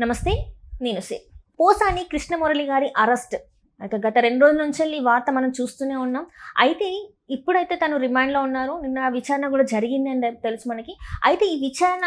నమస్తే నేను సి. పోసాని కృష్ణమురళి గారి అరెస్ట్. అయితే గత రెండు రోజుల నుంచి ఈ వార్త మనం చూస్తూనే ఉన్నాం. అయితే ఇప్పుడైతే తను రిమాండ్లో ఉన్నారు. నిన్న ఆ విచారణ కూడా జరిగింది అని తెలుసు మనకి. అయితే ఈ విచారణ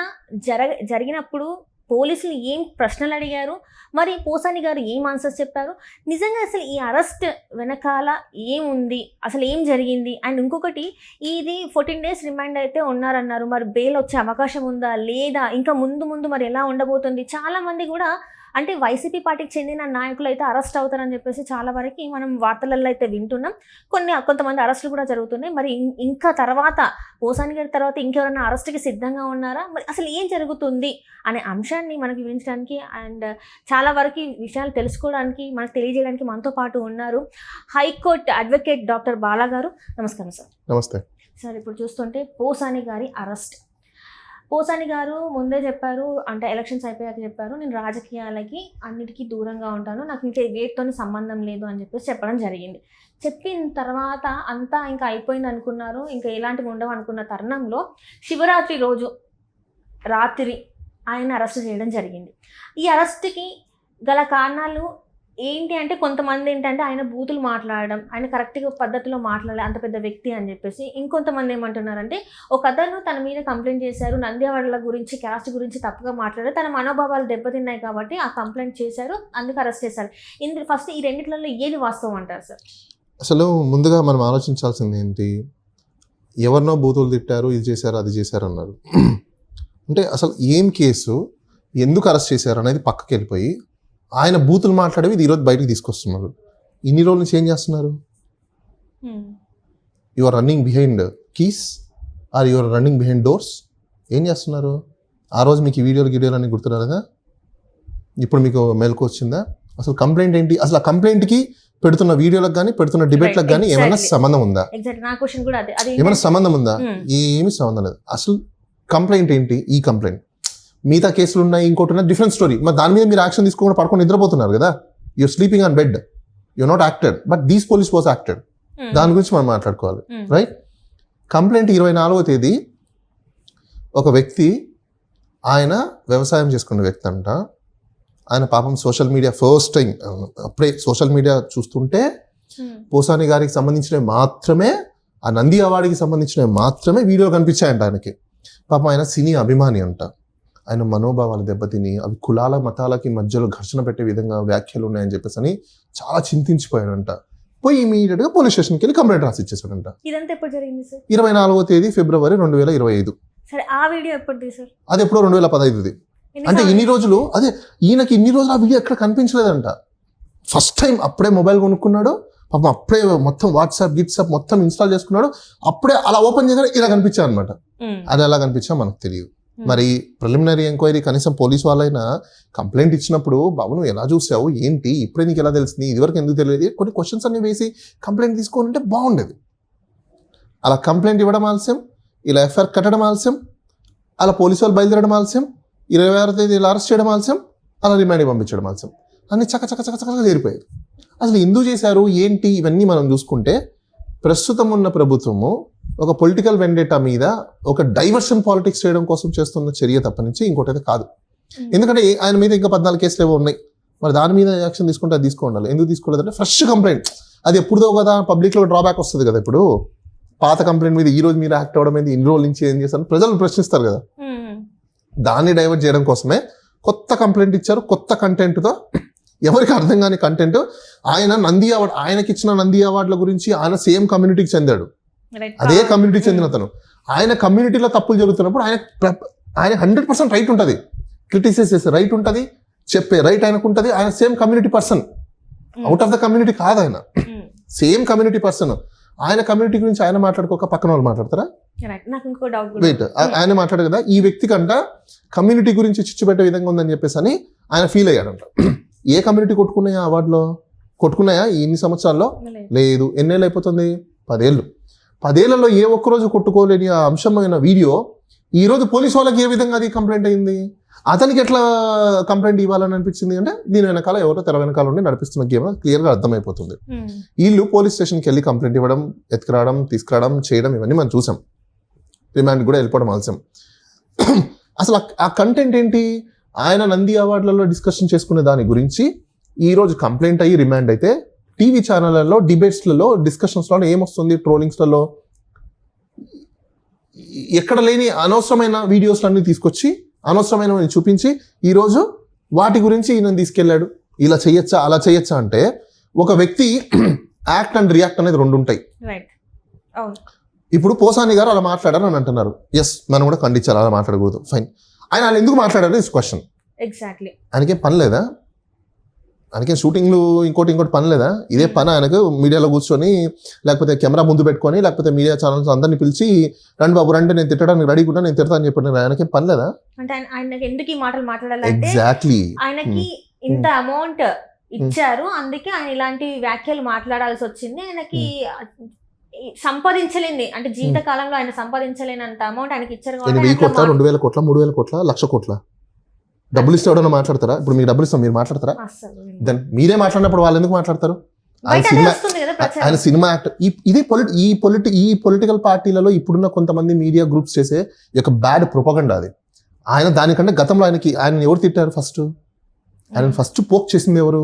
జరగ జరిగినప్పుడు పోలీసులు ఏం ప్రశ్నలు అడిగారు? మరి పోసాని గారు ఏం ఆన్సర్స్ చెప్పారు? నిజంగా అసలు ఈ అరెస్ట్ వెనకాల ఏముంది? అసలు ఏం జరిగింది? అండ్ ఇంకొకటి ఇది ఫోర్టీన్ డేస్ రిమాండ్ అయితే ఉన్నారన్నారు. మరి బెయిల్ వచ్చే అవకాశం ఉందా? లేదా? ఇంకా ముందు ముందు మరి ఎలా ఉండబోతుంది? చాలామంది కూడా అంటే వైసీపీ పార్టీకి చెందిన నాయకులు అయితే అరెస్ట్ అవుతారని చెప్పేసి చాలా వరకు మనం వార్తలలో అయితే వింటున్నాం. కొన్ని కొంతమంది అరెస్టులు కూడా జరుగుతున్నాయి. మరి ఇంకా తర్వాత పోసాని గారి తర్వాత ఇంకెవరైనా అరెస్ట్కి సిద్ధంగా ఉన్నారా? మరి అసలు ఏం జరుగుతుంది అనే అంశాన్ని మనకి వివరించడానికి అండ్ చాలా వరకు విషయాలు తెలుసుకోవడానికి మనకు తెలియజేయడానికి మనతో పాటు ఉన్నారు హైకోర్టు అడ్వకేట్ డాక్టర్ బాలా గారు నమస్కారం సార్. నమస్తే. సార్ ఇప్పుడు చూస్తుంటే పోసాని గారి అరెస్ట్. పోసాని గారు ముందే చెప్పారు అంటే ఎలక్షన్స్ అయిపోయాక చెప్పారు నేను రాజకీయాలకి అన్నిటికీ దూరంగా ఉంటాను నాకు ఇంకా వేటితో సంబంధం లేదు అని చెప్పేసి చెప్పడం జరిగింది. చెప్పిన తర్వాత అంతా ఇంకా అయిపోయింది అనుకున్నారు ఇంకా ఎలాంటివి ఉండవు అనుకున్న తరుణంలో శివరాత్రి రోజు రాత్రి ఆయన అరెస్ట్ చేయడం జరిగింది. ఈ అరెస్ట్కి గల కారణాలు ఏంటి అంటే కొంతమంది ఏంటంటే ఆయన బూతులు మాట్లాడడం ఆయన కరెక్ట్గా పద్ధతిలో మాట్లాడాలి అంత పెద్ద వ్యక్తి అని చెప్పేసి ఇంకొంతమంది ఏమంటున్నారంటే ఒక అతను తన మీద కంప్లైంట్ చేశారు నంద్యావాడల గురించి క్యాస్ట్ గురించి తప్పుగా మాట్లాడారు తన మనోభావాలు దెబ్బతిన్నాయి కాబట్టి ఆ కంప్లైంట్ చేశారు అందుకు అరెస్ట్ చేశారు. ఇందులో ఫస్ట్ ఈ రెండిట్లలో ఏది వాస్తవం అంటారు సార్? అసలు ముందుగా మనం ఆలోచించాల్సింది ఏంటి? ఎవరినో బూతులు తిట్టారు ఇది చేశారు అది చేశారు అన్నారు. అంటే అసలు ఏం కేసు? ఎందుకు అరెస్ట్ చేశారు అనేది పక్కకి వెళ్ళిపోయి ఆయన బూతులు మాట్లాడేవి ఇది ఈరోజు బయటకు తీసుకొస్తున్నారు. ఇన్ని రోజుల నుంచి ఏం చేస్తున్నారు? You are running behind keys or you are running behind doors ఏం చేస్తున్నారు? ఆ రోజు మీకు ఈ వీడియోలు గీడియోలు అన్ని గుర్తురారుగా ఇప్పుడు మీకు మెలకు వచ్చిందా? అసలు కంప్లైంట్ ఏంటి? అసలు ఆ కంప్లైంట్కి పెడుతున్న వీడియోలకు కానీ పెడుతున్న డిబేట్లకు కానీ ఏమైనా. సంబంధం ఉందా? ఏమైనా సంబంధం ఉందా? Hmm. ఏమి సంబంధం లేదు. అసలు కంప్లైంట్ ఏంటి? ఈ కంప్లైంట్ మిగతా కేసులు ఉన్నాయి ఇంకోటి ఉన్నాయి డిఫరెంట్ స్టోరీ మరి దాని మీద మీరు యాక్షన్ తీసుకోకుండా పడుకొని నిద్రపోతున్నారు కదా? You're sleeping on bed you not acted but these police was acted Hmm. దాని గురించి మనం మాట్లాడుకోవాలి Hmm. రైట్ కంప్లైంట్ ఇరవై నాలుగో తేదీ ఒక వ్యక్తి ఆయన వ్యవసాయం చేసుకునే వ్యక్తి అంట. ఆయన పాపం సోషల్ మీడియా ఫస్ట్ టైం అప్పుడే సోషల్ మీడియా చూస్తుంటే Hmm. పోసాని గారికి సంబంధించినవి మాత్రమే ఆ నంది అవార్డుకి సంబంధించినవి మాత్రమే వీడియోలు కనిపించాయంట ఆయనకి. పాపం ఆయన సినీ అభిమాని అంట. ఆయన మనోభావాలు దెబ్బతిని అవి కులాల మతాలకి మధ్యలో ఘర్షణ పెట్టే విధంగా వ్యాఖ్యలు ఉన్నాయని చెప్పేసి అని చాలా చింతించిపోయాడంట. పోయి ఇమీడియట్గా పోలీస్ స్టేషన్కి వెళ్ళి కంప్లైంట్ రాసి ఇచ్చేసాడంట ఇదంతా ఎప్పుడు జరిగింది సార్? ఇరవై నాలుగో తేదీ ఫిబ్రవరి రెండు వేల ఇరవై ఐదు. సరే ఆ వీడియో సార్? అది ఎప్పుడో రెండు వేల పదహైదుది అంటే ఇన్ని రోజులు అదే ఈయనకి ఇన్ని రోజులు ఆ వీడియో ఎక్కడ కనిపించలేదంట. ఫస్ట్ టైం అప్పుడే మొబైల్ కొనుక్కున్నాడు పాపం అప్పుడే మొత్తం వాట్సాప్ గిట్సాప్ మొత్తం ఇన్స్టాల్ చేసుకున్నాడు అప్పుడే అలా ఓపెన్ చేయగానే ఇలా కనిపించా అనమాట. అది ఎలా కనిపించా మనకు తెలియదు. Hmm. మరి ప్రిలిమినరీ ఎంక్వైరీ కనీసం పోలీస్ వాళ్ళైనా కంప్లైంట్ ఇచ్చినప్పుడు బాబు నువ్వు ఎలా చూసావు? ఏంటి? ఇప్పుడే నీకు ఎలా తెలిసింది? ఇదివరకు ఎందుకు తెలియదు కొన్ని క్వశ్చన్స్ అన్ని వేసి కంప్లైంట్ తీసుకోని ఉంటే బాగుండేది. అలా కంప్లైంట్ ఇవ్వడం ఆలస్యం ఇలా ఎఫ్ఐఆర్ కట్టడం ఆలస్యం అలా పోలీసు వాళ్ళు బయలుదేరడం ఆలస్యం ఇరవై ఆరో తేదీ ఇలా అరెస్ట్ చేయడం ఆలస్యం అలా రిమాండ్ పంపించడం ఆలస్యం. అన్ని చక్క చక్క చక్క చక్కగా చేరిపోయాయి అసలు ఎందుకు చేశారు? ఏంటి? ఇవన్నీ మనం చూసుకుంటే ప్రస్తుతం ఉన్న ప్రభుత్వము ఒక పొలిటికల్ వెండేటా మీద ఒక డైవర్షన్ పాలిటిక్స్ చేయడం కోసం చేస్తున్న చర్య తప్పనించి ఇంకోటైతే కాదు. Hmm. ఎందుకంటే ఆయన మీద ఇంకా పద్నాలుగు కేసులు ఏవో ఉన్నాయి. మరి దాని మీద యాక్షన్ తీసుకుంటే అది తీసుకోండాలి ఎందుకు తీసుకోలేదంటే ఫ్రెష్ కంప్లైంట్ అది ఎప్పుడుదో కదా పబ్లిక్లో డ్రాబ్యాక్ వస్తుంది కదా ఇప్పుడు. పాత కంప్లైంట్ మీద ఈ రోజు మీరు యాక్ట్ అవ్వడం మీద ఇన్ని రోజుల నుంచి ఏం చేస్తారు? ప్రజలు ప్రశ్నిస్తారు కదా. Hmm. దాన్ని డైవర్ట్ చేయడం కోసమే కొత్త కంప్లైంట్ ఇచ్చారు. కొత్త కంటెంట్తో ఎవరికి అర్థం కాని కంటెంట్ ఆయన నంది అవార్డు ఆయనకి ఇచ్చిన నంది అవార్డుల గురించి ఆయన సేమ్ కమ్యూనిటీకి చెందాడు. అదే Ah. కమ్యూనిటీకి చెందిన అతను. ఆయన కమ్యూనిటీలో తప్పులు జరుగుతున్నప్పుడు ఆయన ఆయన హండ్రెడ్ పర్సెంట్ రైట్ ఉంటుంది. క్రిటిసైజ్ చేసే రైట్ ఉంటుంది. చెప్పే రైట్ ఆయనకు ఉంటుంది. ఆయన same community person Hmm. Out of the community కాదు ఆయన. Hmm. సేమ్ కమ్యూనిటీ పర్సన్ ఆయన కమ్యూనిటీ గురించి ఆయన మాట్లాడుకోక పక్కన వాళ్ళు మాట్లాడతారా? వెయిట్ ఆయన మాట్లాడారు కదా ఈ వ్యక్తి కంట కమ్యూనిటీ గురించి చిచ్చు పెట్టే విధంగా ఉందని చెప్పేసి అని ఆయన ఫీల్ అయ్యాడంట. ఏ కమ్యూనిటీ కొట్టుకున్నాయా అవార్డులో కొట్టుకున్నాయా? ఇన్ని సంవత్సరాల్లో? లేదు. లేదు. ఎన్నేళ్ళు అయిపోతుంది? పదేళ్ళు. పదేళ్ళలో ఏ ఒక్కరోజు కొట్టుకోలేని ఆ అంశమైన వీడియో ఈ రోజు పోలీసు వాళ్ళకి ఏ విధంగా అది కంప్లైంట్ అయింది? అతనికి ఎట్లా కంప్లైంట్ ఇవ్వాలని అనిపించింది అంటే దీని వెనకాల ఎవరో తెర వెనకాల ఉండి నడిపిస్తున్న గేమ్ క్లియర్గా అర్థమైపోతుంది. వీళ్ళు పోలీస్ స్టేషన్కి వెళ్ళి కంప్లైంట్ ఇవ్వడం ఎత్తుకురావడం తీసుకురావడం చేయడం ఇవన్నీ మనం చూసాం. రిమాండ్ కూడా వెళ్ళిపోవడం ఆలస్యం. అసలు ఆ- ఆ కంటెంట్ ఏంటి? ఆయన నంది అవార్డులలో డిస్కషన్ చేసుకునే దాని గురించి ఈ రోజు కంప్లైంట్ అయ్యి రిమాండ్ అయితే టీవీ ఛానళ్ళలో డిబేట్స్లలో డిస్కషన్స్లో ఏమొస్తుంది? ట్రోలింగ్స్లలో. ఎక్కడ లేని అనవసరమైన వీడియోస్ అన్ని తీసుకొచ్చి అనవసరమైనవి చూపించి ఈరోజు వాటి గురించి ఈయన తీసుకెళ్ళాడు. ఇలా చేయొచ్చా? అలా చేయొచ్చా అంటే ఒక వ్యక్తి యాక్ట్ అండ్ రియాక్ట్ అనేది రెండు ఉంటాయి ఇప్పుడు పోసాని గారు అలా మాట్లాడారు అని అంటున్నారు. ఎస్ మనం కూడా ఖండించాలి అలా మాట్లాడకూడదు. ఫైన్. ఆయన వాళ్ళు ఎందుకు మాట్లాడారు? Is question. ఎగ్జాక్ట్లీ. ఆయనకేం పని లేదా? ఆయనకేం షూటింగ్లు ఇంకోటి ఇంకోటి పని లేదా? ఇదే పని ఆయనకు మీడియాలో కూర్చొని లేకపోతే కెమెరా ముందు పెట్టుకొని లేకపోతే మీడియా ఛానల్స్ అందరిని పిలిచి రండి బాబు రండి నేను తిట్టడానికి రెడీ కూడా నేను తిడతా అని చెప్పాను ఆయనకేం పని లేదా? అంటే ఆయన ఆయనకి ఎందుకు ఈ మాటలు మాట్లాడాలంటే ఎగ్జాక్ట్లీ ఆయనకి ఇంత అమౌంట్ ఇచ్చారు. అందుకే ఆయన ఇలాంటి వ్యాఖ్యలు మాట్లాడాల్సి వచ్చింది. ఆయనకి ఈ సంపాదించలేంది. అంటే జీవిత కాలంలో ఆయన సంపాదించలేనంత అమౌంట్ ఆయనకి ఇచ్చారు వెయ్యి కోట్ల రెండు వేల కోట్ల మూడు వేల కోట్ల లక్ష కోట్ల? డబ్బులు ఇస్తే ఎవడన్నా మాట్లాడతారా? ఇప్పుడు మీకు డబ్బులు ఇస్తాం మీరు మాట్లాడతారా. దెన్ మీరే మాట్లాడినప్పుడు వాళ్ళు ఎందుకు మాట్లాడతారు? ఆయన సినిమా ఆయన సినిమా యాక్టర్ ఇది పొలిటి ఈ పొలిటి ఈ పొలిటికల్ పార్టీలలో ఇప్పుడున్న కొంతమంది మీడియా గ్రూప్స్ చేసే యొక్క బ్యాడ్ ప్రొపగండా అది. ఆయన దానికంటే గతంలో ఆయనకి ఆయన ఎవరు తిట్టారు ఫస్ట్ ఆయన ఫస్ట్ పోక్ చేసింది ఎవరు?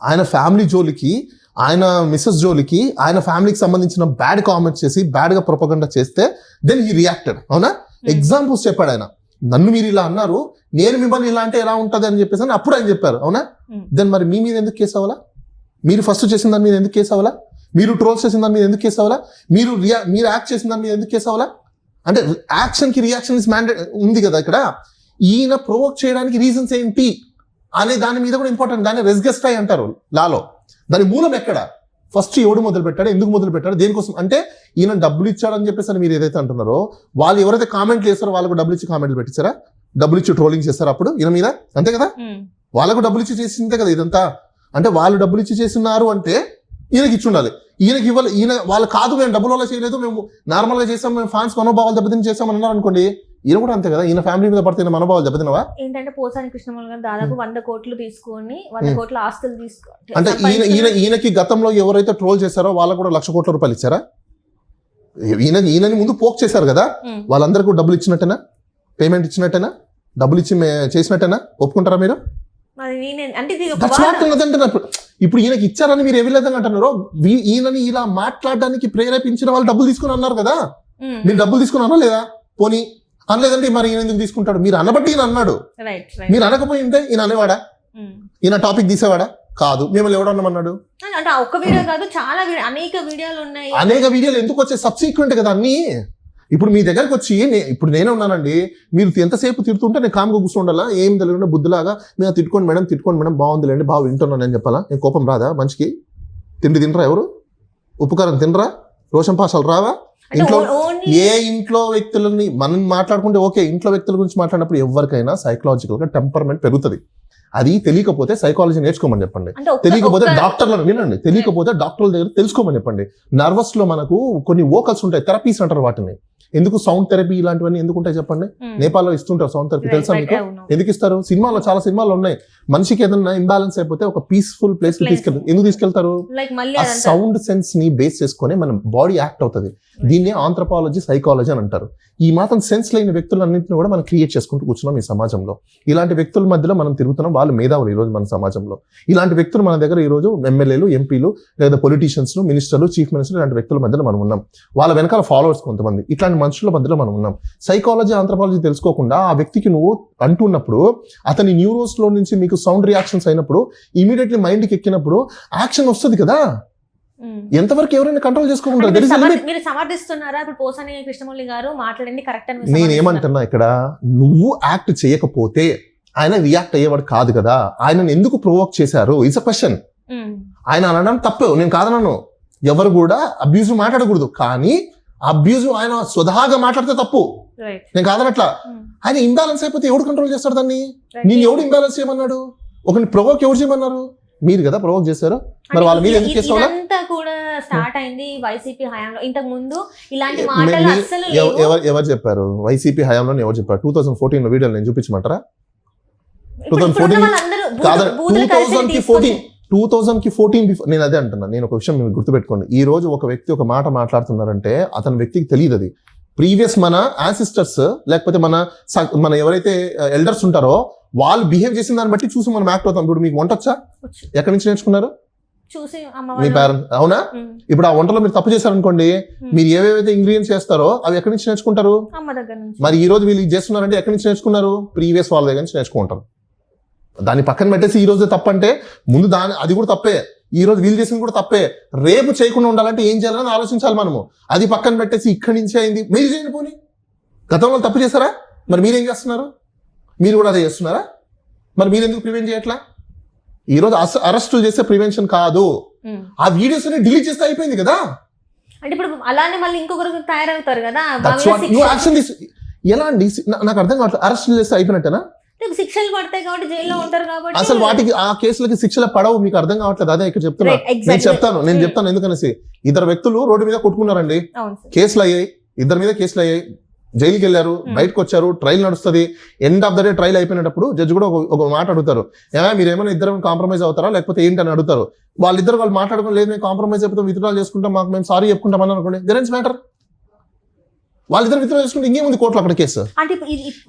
ఆయన ఫ్యామిలీ జోలికి ఆయన మిస్సెస్ జోలికి ఆయన ఫ్యామిలీకి సంబంధించిన బ్యాడ్ కామెంట్స్ చేసి బ్యాడ్గా ప్రొపగండా చేస్తే దెన్ ఈ రియాక్టెడ్ అవునా? ఎగ్జాంపుల్స్ చెప్పాడు ఆయన. నన్ను మీరు ఇలా అన్నారు నేను మిమ్మల్ని ఇలా అంటే ఎలా ఉంటది అని చెప్పేసి అని అప్పుడు ఆయన చెప్పారు అవునా. దెన్ మరి మీ మీద ఎందుకు కేసు అవ్వాలా? మీరు ఫస్ట్ చేసిన దాని మీద ఎందుకు కేసు అవ్వాలా? మీరు ట్రోల్స్ చేసిన దాని మీద ఎందుకు కేసు అవ్వాలా? మీరు రియా మీరు యాక్ట్ చేసిన దాని మీద ఎందుకు కేసు అవ్వాలా? అంటే యాక్షన్కి రియాక్షన్ ఇస్ మ్యాండేట్ ఉంది కదా ఇక్కడ. ఈయన ప్రొవోక్ చేయడానికి రీజన్స్ ఏంటి? అనే దాని మీద కూడా ఇంపార్టెంట్ దాన్ని రెస్గెస్టాయి అంటారు లాలో దాని మూలం ఎక్కడ? ఫస్ట్ ఎవడు మొదలు పెట్టాడు ఎందుకు మొదలు పెట్టాడు దేనికోసం? అంటే ఈయన డబ్బులు ఇచ్చాడని చెప్పేసి అని మీరు ఏదైతే అంటున్నారో వాళ్ళు ఎవరైతే కామెంట్లు చేస్తారో వాళ్ళకు డబ్బులు ఇచ్చి కామెంట్లు పెట్టించారా? డబ్బులు ఇచ్చి ట్రోలింగ్ చేస్తారు అప్పుడు? ఈయన మీద? అంతే కదా. వాళ్ళకు డబ్బులు ఇచ్చి చేసిందే కదా ఇదంతా? అంటే వాళ్ళు డబ్బులు ఇచ్చి చేస్తున్నారు అంటే ఈయనకి ఇచ్చి ఉండాలి. ఈయనకి ఇవ్వాలి ఈయన వాళ్ళు కాదు మేము డబ్బుల వల్ల చేయలేదు మేము నార్మల్గా చేసాం మేము ఫ్యాన్స్ మనోభావాలు దెబ్బతిని చేసామని అన్నారు అనుకోండి ఈయన కూడా అంతే కదా? ఈయన ఫ్యామిలీ మీద పడితే మనోభావాలు దెబ్బతినవా? ఏంటంటే పోసాని కృష్ణమూర్తి గారు దాదాపు వంద కోట్లు తీసుకొని వంద. కోట్ల ఆస్తులు తీసుకో అంటే ఈయన ఈయన ఈయనకి గతంలో ఎవరైతే ట్రోల్ చేశారో వాళ్ళకు కూడా లక్ష కోట్ల రూపాయలు ఇచ్చారా? ఈయన ఈయనని ముందు పోక్ చేశారు కదా. వాళ్ళందరికీ డబ్బులు ఇచ్చినట్టేనా? పేమెంట్ ఇచ్చినట్టేనా? డబ్బులు ఇచ్చి చేసినట్టేనా? ఒప్పుకుంటారా మీరు? అంటున్నారు. ఇప్పుడు ఈయనకి ఇచ్చారని మీరు ఏ విధంగా అంటున్నారో వీ- ఈయనని ఇలా మాట్లాడడానికి ప్రేరేపించిన వాళ్ళు డబ్బులు తీసుకుని అన్నారు కదా. మీరు డబ్బులు తీసుకున్నారా లేదా? పోనీ అనలేదండి మరి ఈయన ఎందుకు తీసుకుంటాడు? మీరు అనబట్టి ఈయన అన్నాడు. మీరు అనకపోయి ఉంటే ఈయన అనేవాడా. ఈయన టాపిక్ తీసేవాడా? కాదు. మిమ్మల్ని ఎవడన్నామన్నాడు? అంటే ఆ ఒక్క వీడియో కాదు చాలా వీడియో అనేక వీడియోలు ఉన్నాయి. అనేక వీడియోలు ఎందుకు వచ్చే సబ్సీక్వెంట్ కదా అన్ని. ఇప్పుడు మీ దగ్గరకు వచ్చి ఇప్పుడు నేనే ఉన్నానండి. మీరు ఎంతసేపు తిడుతుంటే నేను కామ్గా కూర్చోండాలా? ఏం తెలియకుండా బుద్ధిలాగా మేము తిట్టుకోండి మేడం తిట్టుకోండి మేడం బాగుందిలేండి బాగా వింటున్నాను అని చెప్పాలా? నేను కోపం రాదా మనిషికి? తిండి తినరా ఎవరు? ఉప్పుకారం తినరా? రోషన్ పాసాలు రావా? ఇంట్లో ఏ ఇంట్లో వ్యక్తులని మనం మాట్లాడుకుంటే ఓకే ఇంట్లో వ్యక్తుల గురించి మాట్లాడినప్పుడు ఎవరికైనా సైకలాజికల్గా టెంపర్మెంట్ పెరుగుతుంది. అది తెలియకపోతే సైకాలజీ నేర్చుకోమని చెప్పండి. తెలియకపోతే డాక్టర్లను వినండి. తెలియకపోతే డాక్టర్ల దగ్గర తెలుసుకోమని చెప్పండి. నర్వస్లో మనకు కొన్ని వోకల్స్ ఉంటాయి. థెరపీస్ అంటారు వాటిని. ఎందుకు సౌండ్ థెరపీ ఇలాంటివన్నీ ఎందుకు ఉంటాయి చెప్పండి. నేపాల్లో ఇస్తుంటారు సౌండ్ థెరపీ తెలుసా మీకు. ఎందుకు ఇస్తారు? సినిమాలో చాలా సినిమాలు ఉన్నాయి. మనిషికి ఏదైనా ఇంబ్యాలెన్స్ అయిపోతే ఒక పీస్ఫుల్ ప్లేస్. తీసుకెళ్తారు. ఎందుకు తీసుకెళ్తారు? ఆ సౌండ్ సెన్స్ని బేస్ చేసుకొని మన బాడీ యాక్ట్ అవుతుంది. దీన్ని ఆంథ్రపాలజీ సైకాలజీ అని అంటారు. ఈ మాత్రం సెన్స్ లేని వ్యక్తులన్నింటిని కూడా మనం క్రియేట్ చేసుకుంటూ కూర్చున్నాం ఈ సమాజంలో. ఇలాంటి వ్యక్తుల మధ్యలో మనం తిరుగుతున్నాం వాళ్ళు మేధావులు ఈ రోజు మన సమాజంలో. ఇలాంటి వ్యక్తులు మన దగ్గర ఈ రోజు ఎమ్మెల్యేలు ఎంపీలు లేదా పొలిటీషియన్స్ మినిస్టర్లు చీఫ్ మినిస్టర్ ఇలాంటి వ్యక్తుల మధ్యలో మనం ఉన్నాం. వాళ్ళ వెనకాల ఫాలోవర్స్ కొంతమంది. ఇట్లాంటి మనుషుల మధ్యలో మనం ఉన్నాం. సైకాలజీ ఆంథ్రపాలజీ తెలుసుకోకుండా ఆ వ్యక్తికి నువ్వు అంటున్నప్పుడు అతని న్యూరోస్లో నుంచి మీకు సౌండ్ రియాక్షన్స్ అయినప్పుడు ఇమీడియట్లీ మైండ్కి ఎక్కినప్పుడు యాక్షన్ వస్తుంది కదా. ఎంతవరకు ఎవరైనా కంట్రోల్ చేసుకోకుండా మీరు సమర్థిస్తున్నారా? ఇప్పుడు పోసాని కృష్ణమౌళి గారు కరెక్ట్ అని నేను? ఏమంటున్నా ఇక్కడ నువ్వు యాక్ట్ చేయకపోతే ఆయన రియాక్ట్ అయ్యేవాడు కాదు కదా? ఆయనను ఎందుకు ప్రొవోక్ చేశారు? It's a question. ఆయన అనడం తప్పు. నేను కాదనను. ఎవరు కూడా అబ్యూజ్ మాట్లాడకూడదు. కానీ అబ్యూజ్ ఆయన స్వతహాగా మాట్లాడితే తప్పు. నేను కాదనట్లా. ఉమ్. ఆయన ఇంబ్యాలెన్స్ అయిపోతే ఎవడు కంట్రోల్ చేస్తాడు దాన్ని. నేను ఎవడు ఇంబ్యాలెన్స్ చేయమన్నాడు? ఒకరిని ప్రొవోక్ ఎవరు చేయమన్నారు? మీరు కదా ప్రొవోక్ చేశారు? మరి వాళ్ళ మీద అంటే ఎందుకు అవ్వాలా? ఇదంతా కూడా స్టార్ట్ అయింది వైసీపీ హయాంలో. ఇంతకు ముందు ఇలాంటి మాటలు అస్సలు ఎవరు ఎవరు చెప్పారు? వైసీపీ హయాంలో ఎవరు చెప్పారు? టూ థౌసండ్ ఫోర్టీన్లో వీడియోలు నేను చూపించమంటారా? 2014 వాళ్ళందరూ బూతులు- కాదు టూ థౌసండ్కి ఫోర్టీన్ టూ థౌసండ్కి ఫోర్టీన్ నేను అదే అంటున్నా. నేను ఒక విషయం మీరు గుర్తుపెట్టుకోండి. ఈ రోజు ఒక వ్యక్తి ఒక మాట మాట్లాడుతున్నారంటే అతని వ్యక్తికి తెలియదు అది. ప్రీవియస్ మన యాన్సిస్టర్స్ లేకపోతే మన మన ఎవరైతే ఎల్డర్స్ ఉంటారో వాళ్ళు బిహేవ్ చేసిన దాన్ని బట్టి చూసి మనం యాక్ట్ అవుతాం. ఇప్పుడు మీకు వంట వచ్చా. ఎక్కడి నుంచి నేర్చుకున్నారు? చూసి మీ పేరెంట్ అవునా? ఇప్పుడు ఆ వంటలో మీరు తప్పు చేశారనుకోండి మీరు ఏవేవైతే ఇంగ్రీడియంట్స్ చేస్తారో అవి ఎక్కడి నుంచి నేర్చుకుంటారు? మరి ఈ రోజు వీళ్ళు చేస్తున్నారంటే ఎక్కడి నుంచి నేర్చుకున్నారు? ప్రీవియస్ వాళ్ళ దగ్గర నుంచి నేర్చుకుంటారు. దాన్ని పక్కన పెట్టేసి ఈ రోజే తప్పంటే ముందు దాని అది కూడా తప్పే. ఈ రోజు వీళ్ళు చేసింది కూడా తప్పే. రేపు చేయకుండా ఉండాలంటే ఏం చేయాలని ఆలోచించాలి మనము. అది పక్కన పెట్టేసి ఇక్కడి నుంచి అయింది. మీరు చేయండి పోనీ. గతంలో తప్పు చేశారా? మరి మీరేం చేస్తున్నారు? మీరు కూడా అదే చేస్తున్నారా? మరి మీరు ఎందుకు ప్రివెంట్ చేయట్లా? ఈ రోజు అరెస్ట్ చేసే ప్రివెన్షన్ కాదు. ఆ వీడియోస్ అన్ని డిలీట్ చేస్తే అయిపోయింది కదా? అంటే ఇప్పుడు అలానే మళ్ళీ ఇంకొకరు తయారవుతారు కదా? ఎలా అండి నాకు అర్థం కావట్లేదు అరెస్ట్ చేస్తే అయిపోయినట్టేనా? శిక్షలు పడతాయి కాబట్టి జైల్లో ఉంటారు కాబట్టి అసలు వాటికి ఆ కేసులకి శిక్షలు పడవు మీకు అర్థం కావట్లేదు. అదే ఇక్కడ చెప్తున్నా. నేను చెప్తాను నేను Hmm. చెప్తాను ఎందుకనేసి. ఇద్దరు వ్యక్తులు రోడ్డు మీద కొట్టుకున్నారండి. కేసులు అయ్యాయి ఇద్దరి మీద కేసులు అయ్యాయి. జైలుకి వెళ్ళారు Hmm. బయటకు వచ్చారు ట్రైల్ నడుస్తుంది. End of the day trial అయిపోయినప్పుడు జడ్జి కూడా ఒక- మాట అడుగుతారు. ఏమా మీరు ఏమైనా ఇద్దరు కాంప్రమైజ్ అవుతారా? లేకపోతే ఏంటని అడుగుతారు. వాళ్ళిద్దరు వాళ్ళు మాట్లాడుకుని లేదు మేము కాంప్రమైజ్ అయిపోతాం విత్డ్రాల్ చేసుకుంటాం మాకు మేము సారీ చెప్పుకుంటామని అనుకోండి. దెరెన్స్ మ్యాటర్ వాళ్ళిద్దరు విత్డ్రా చేసుకుంటే ఇంకేముంది కోర్టులో అక్కడ కేసు. అంటే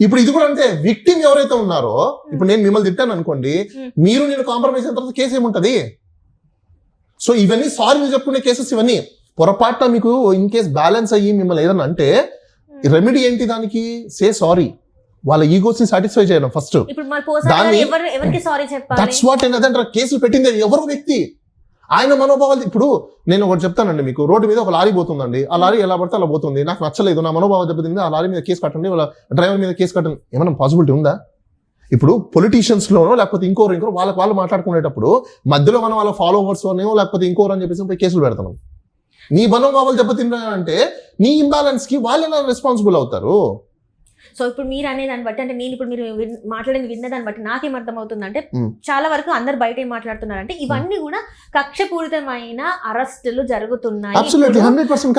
ఇప్పుడు ఇది కూడా అంతే. విక్టిమ్ ఎవరైతే ఉన్నారో ఇప్పుడు నేను మిమ్మల్ని తిట్టాను అనుకోండి. మీరు నేను కాంప్రమైజ్ అయిన తర్వాత కేసు ఏముంటది? సో ఇవన్నీ సారీ చెప్పుకునే కేసెస్ ఇవన్నీ. పొరపాటున మీకు ఇన్ కేస్ బ్యాలెన్స్ అయ్యి మిమ్మల్ని ఏదన్నా అంటే రెమెడీ ఏంటి దానికి? సే సారీ వాళ్ళ ఈగోస్ని సాటిస్ఫై చేయడం ఫస్ట్ దాన్ని- ఎవరు ఎవరికి సారీ చెప్పాలి? దట్స్ వాట్ కేసులు పెట్టింది ఎవరు వ్యక్తి? ఆయన మనోభావాలు ఇప్పుడు నేను ఒకటి చెప్తానండి మీకు. రోడ్డు మీద ఒక లారీ పోతుందండి. ఆ లారీ ఎలా పడితే అలా పోతుంది. నాకు నచ్చలేదు. నా మనోభావం దెబ్బతింది. ఆ లారీ మీద కేసు కట్టండి. వాళ్ళ డ్రైవర్ మీద కేసు కట్టండి. ఏమైనా పాసిబిలిటీ ఉందా? ఇప్పుడు పొలిటీషియన్స్ లోనో లేకపోతే ఇంకోరు ఇంకోరు వాళ్ళకి వాళ్ళు మాట్లాడుకునేటప్పుడు మధ్యలో మనం వాళ్ళ ఫాలోవర్స్ అనేమో లేకపోతే ఇంకోరు అని చెప్పేసి పోయి కేసులు పెడతాం. నీ మనోభావాలు దెబ్బతిన్నాయంటే నీ ఇంబ్యాలెన్స్కి వాళ్ళు ఎలా రెస్పాన్సిబుల్ అవుతారు? సో ఇప్పుడు మీరు అనే దాన్ని బట్టి అంటే నేను ఇప్పుడు మీరు మాట్లాడింది విన్న దాన్ని బట్టి నాకేం అర్థమవుతుంది అంటే మ్మ్. చాలా వరకు అందరు బయట ఏం మాట్లాడుతున్నారంటే ఇవన్నీ కూడా కక్షపూరితమైన అరెస్టులు జరుగుతున్నాయి.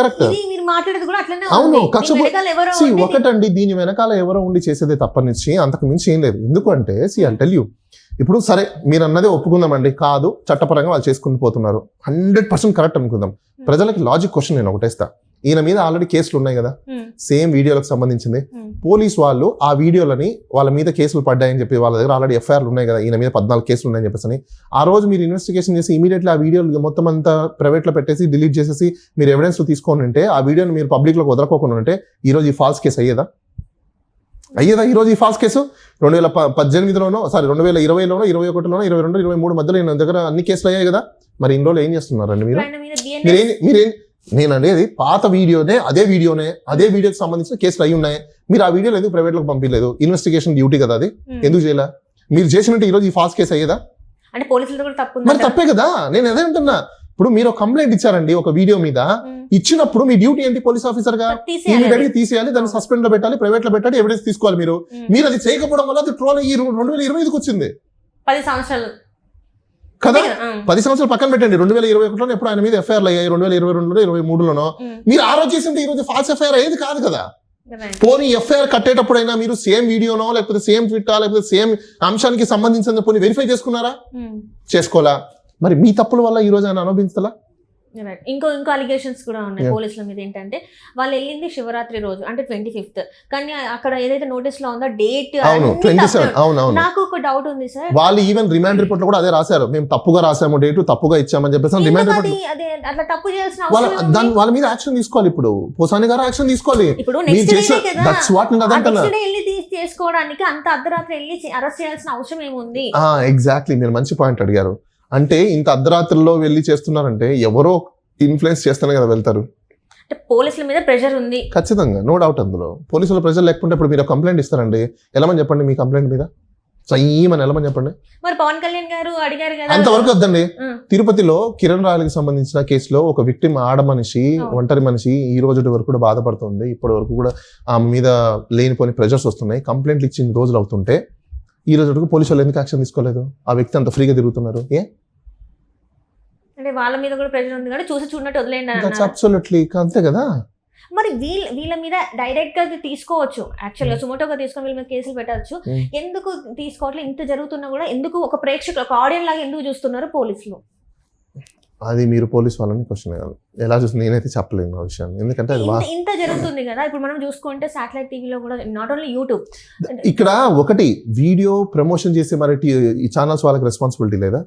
కరెక్ట్ ఇది మీరు మాట్లాడేది కూడా అట్లనే అవును, ఎవరో ఒకటండి దీని వెనకాల ఎవరో ఉండి చేసేదే తప్పనిచ్చి అంతకు మించి ఏం లేదు. ఎందుకంటే సి ఐ టెల్ యూ ఇప్పుడు సరే మీరు అన్నదే ఒప్పుకుందామండి. కాదు చట్టపరంగా వాళ్ళు చేసుకుని పోతున్నారు. హండ్రెడ్ పర్సెంట్ కరెక్ట్ అనుకుందాం. ప్రజలకి లాజిక్ క్వశ్చన్ నేను ఒకటేస్తా. ఈయన మీద ఆల్రెడీ కేసులు ఉన్నాయి కదా. సేమ్ వీడియోలకు సంబంధించింది. పోలీస్ వాళ్ళు ఆ వీడియోలని వాళ్ళ మీద కేసులు పడ్డాయని చెప్పి వాళ్ళ దగ్గర ఆల్రెడీ ఎఫ్ఐఆర్లు ఉన్నాయి కదా ఈయన మీద పద్నాలుగు కేసులు ఉన్నాయని చెప్పేసి అని. ఆ రోజు మీరు ఇన్వెస్టిగేషన్ చేసి ఇమీడియట్లీ ఆ వీడియోలు మొత్తం అంతా ప్రైవేట్లో పెట్టేసి డిలీట్ చేసేసి మీరు ఎవిడెన్స్ తీసుకొని ఉంటే ఆ వీడియోని మీరు పబ్లిక్లోకి వదలకోకుండా ఉంటే ఈ రోజు ఈ ఫాల్స్ కేసు అయ్యేదా? అయ్యేదా ఈ రోజు ఈ ఫాల్స్ కేసు రెండు వేల పద్దెనిమిదిలోనో సారీ రెండు వేల ఇరవైలోనో ఇరవై ఒకటిలోనో ఇరవై రెండు ఇరవై మూడు మధ్యలో ఈయన దగ్గర అన్ని కేసులు అయ్యాయి కదా? మరి ఇన్ని రోజులు ఏం చేస్తున్నారండి మీరు? మీరేం మీరేం నేను అనేది పాత వీడియోనే అదే వీడియోనే అదే వీడియోకి సంబంధించిన కేసులు అయి ఉన్నాయి. మీరు ఆ వీడియోలు ఎందుకు ప్రైవేట్లోకి పంపించలేదు. ఇన్వెస్టిగేషన్ డ్యూటీ కదా అది. మ్మ్. ఎందుకు చేయలే? మీరు చేసినట్టు ఈ రోజు ఈ ఫాస్ట్ కేసు అయ్యేదా? అంటే పోలీసులతో కూడా తప్పు మరి తప్పే కదా. నేను అదే అంటున్నా. ఇప్పుడు మీరు కంప్లైంట్ ఇచ్చారండి ఒక వీడియో మీద. ఇచ్చినప్పుడు మీ డ్యూటీ ఏంటి పోలీస్ ఆఫీసర్గా? తీసేయాలి ఇమీడియట్ తీసేయాలి దాన్ని సస్పెండ్లో పెట్టాలి ప్రైవేట్లో పెట్టాలి ఎవిడెన్స్ తీసుకోవాలి మీరు. మీరు అది చేయకపోవడం వల్ల అది ట్రోల్ ఈ రెండు వేల ఇరవై ఐదుకి వచ్చింది. పది సంవత్సరాలు. కదా? పది సంవత్సరాలు పక్కన పెట్టండి. రెండు వేల ఇరవై ఒకటిలో ఎప్పుడు ఆయన మీద ఎఫ్ఐఆర్లు అయ్యాయి. రెండు వేల ఇరవై రెండులో ఇరవై మూడులోనో. మీరు ఆ రోజు చేసింటే ఈ రోజు ఫాల్స్ ఎఫ్ఐఆర్ అయ్యేది కాదు కదా. పోనీ ఎఫ్ఐఆర్ కట్టేటప్పుడైనా మీరు సేమ్ వీడియోనో లేకపోతే సేమ్ ట్విట్టా లేకపోతే సేమ్ అంశానికి సంబంధించిన పోనీ వెరిఫై చేసుకున్నారా మ్మ్. చేసుకోవాలా మరి మీ తప్పుల వల్ల ఈ రోజు ఆయన అనుభవించలా. ఇంకో ఇంకో అలిగేషన్స్ కూడా ఉన్నాయి. పోలీసుల మీద ఏంటంటే వాళ్ళు వెళ్ళింది శివరాత్రి రోజు అంటే ట్వంటీ ఫిఫ్త్ కానీ అక్కడ ఏదైతే నోటీస్లో ఉందో డేట్ నాకు ఒక డౌట్ ఉంది సార్ వాళ్ళు ఈవెన్ రిమాండ్ రిపోర్ట్లో కూడా అదే రాశారు. మేము తప్పుగా రాసాము డేట్ తప్పుగా ఇచ్చామని చెప్పేసి రిమాండ్ రిపోర్ట్ అది? అట్లా తప్పు చేయాల్సిన అవసరం? దాని వాళ్ళ మీద యాక్షన్ తీసుకోవాలి ఇప్పుడు. పోసాని గారు యాక్షన్ తీసుకోవాలి. ఇప్పుడు నెక్స్ట్ చేసిన డే కదా. దట్స్ వాట్ నేను అదంటున్నా. చేసుకోవడానికి అంత అర్ధరాత్రి వెళ్ళి అరెస్ట్ చేయాల్సిన అవసరం ఏముంది? ఎగ్జాక్ట్లీ మీరు మంచి పాయింట్ అడిగారు. అంటే ఇంత అర్ధరాత్రిలో వెళ్ళి చేస్తున్నారంటే ఎవరో ఇన్ఫ్లుయెన్స్ చేస్తేనే కదా వెళ్తారు. అంటే పోలీసుల మీద ప్రెషర్ ఉంది. ఖచ్చితంగా నో డౌట్ అందులో. పోలీసుల ప్రజలు లేకుంటే ఇప్పుడు మీరు కంప్లైంట్ ఇస్తారండి. ఎలామని చెప్పండి మీ కంప్లైంట్ మీద? సయ్యమని ఎలామని చెప్పండి. మరి పవన్ కళ్యాణ్ గారు అడిగారు కదా. అంతవరకు వద్దండి. తిరుపతిలో కిరణ్ రాయలకి సంబంధించిన కేసులో ఒక విక్టిమ్ ఆడ మనిషి. ఒంటరి మనిషి ఈ రోజు వరకు కూడా బాధపడుతుంది. ఇప్పటి వరకు కూడా ఆమె మీద లేనిపోని ప్రెజర్స్ వస్తున్నాయి. కంప్లైంట్లు ఇచ్చిన రోజులు అవుతుంటే ఈ రోజు వరకు పోలీసు వాళ్ళు ఎందుకు యాక్షన్ తీసుకోలేదు? ఆ వ్యక్తి అంత ఫ్రీగా తిరుగుతున్నారు. ఏ? అంటే వాళ్ళ మీద కూడా ప్రెషర్ ఉంది కానీ చూసి చూడనట్టు అన్నారు. అబ్సల్యూట్లీ అంతే కదా? మరి వీళ్ళ వీళ్ళ మీద డైరెక్ట్గా తీసుకోవచ్చు. యాక్చువల్గా సుమోటోగా తీసుకొని వీళ్ళ మీద కేసులు పెట్టచ్చు Hmm. ఎందుకు తీసుకోవట్లేదు ఇంత జరుగుతున్నా కూడా ఎందుకు ఒక ప్రేక్షకులు ఒక ఆడియన్ లాగా ఎందుకు చూస్తున్నారు పోలీసులు? అది మీరు పోలీస్ వాళ్ళని క్వశ్చన్ అయ్యాలి ఎలా చూసి నేనైతే చెప్పలేను ఆ విషయాన్ని. ఎందుకంటే అది ఇంత- జరుగుతుంది కదా? ఇప్పుడు మనం చూసుకుంటే సాటిలైట్ టీవీలో కూడా నాట్ ఓన్లీ యూట్యూబ్ ఇక్కడ ఒకటి వీడియో ప్రమోషన్ చేసే మరి ఈ ఛానల్స్ వాళ్ళకి రెస్పాన్సిబిలిటీ లేదా?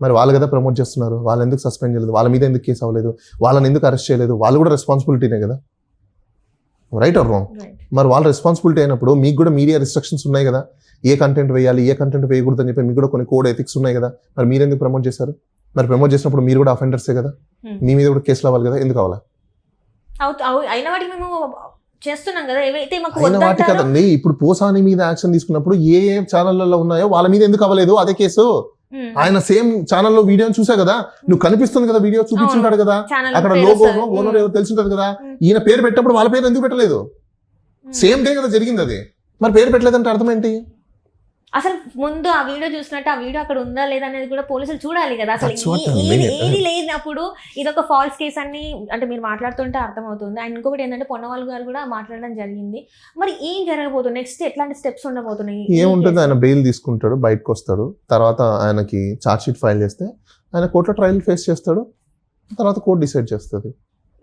మరి వాళ్ళు కదా ప్రమోట్ చేస్తున్నారు? వాళ్ళు ఎందుకు సస్పెండ్ చేయలేదు? వాళ్ళ మీద ఎందుకు కేసు అవ్వలేదు? వాళ్ళని ఎందుకు అరెస్ట్ చేయలేదు? వాళ్ళు కూడా రెస్పాన్సిబిలిటీనే కదా? రైట్ ఆర్ రాంగ్ మరి వాళ్ళ రెస్పాన్సిబిలిటీ అయినప్పుడు మీకు కూడా మీడియా రిస్ట్రిక్షన్స్ ఉన్నాయి కదా? ఏ కంటెంట్ వేయాలి? ఏ కంటెంట్ వేయకూడదు అని చెప్పి మీకు కూడా కొన్ని కోడ్ ఎథిక్స్ ఉన్నాయి కదా? మరి మీరు ఎందుకు ప్రమోట్ చేశారు? మరి ప్రమోట్ చేసినప్పుడు మీరు కూడా అఫెండర్సే కదా? Hmm. మీ మీద కూడా కేసులు అవ్వాలి కదా? ఎందుకు అవ్వాలి? అవుతు అవు- అయిన వాటికి మేము చేస్తున్నాం కదా? ఏవైతే మాకు అయిన వాటి వద్దంటారో కదండి. ఇప్పుడు పోసాని మీద యాక్షన్ తీసుకున్నప్పుడు ఏ ఏ ఛానళ్ళలో ఉన్నాయో వాళ్ళ మీద ఎందుకు అవ్వలేదు? అదే కేసు ఆయన సేమ్ ఛానల్లో వీడియో చూసా కదా? నువ్వు కనిపిస్తుంది కదా వీడియో చూపించుంటాడు కదా? అక్కడ లోగో. ఓనర్ ఎవరు తెలిసింటది కదా. ఈయన పేరు పెట్టినప్పుడు వాళ్ళ పేరు ఎందుకు పెట్టలేదు. సేమ్ డే కదా జరిగింది అది. మరి పేరు పెట్టలేదంటే అర్థం ఏంటి? అసలు ముందు ఆ వీడియో చూసినట్టు ఆ వీడియో అక్కడ ఉందా లేదా అనేది కూడా పోలీసులు చూడాలి కదా. అసలు ఏది లేనప్పుడు ఇది ఒక ఫాల్స్ కేస్ అని అంటే మీరు మాట్లాడుతుంటే అర్థమవుతుంది. అండ్ ఇంకొకటి ఏంటంటే పొన్నవాళ్ళు గారు కూడా మాట్లాడడం జరిగింది. మరి ఏం జరగబోతుంది? నెక్స్ట్ ఎట్లాంటి స్టెప్స్ ఉండబోతున్నాయి? ఏముంటుంది? ఆయన బెయిల్ తీసుకుంటాడు బయటకు వస్తాడు. తర్వాత ఆయనకి ఛార్జ్ షీట్ ఫైల్ చేస్తే ఆయన కోర్టులో ట్రయల్ ఫేస్ చేస్తాడు. తర్వాత కోర్టు డిసైడ్ చేస్తుంది.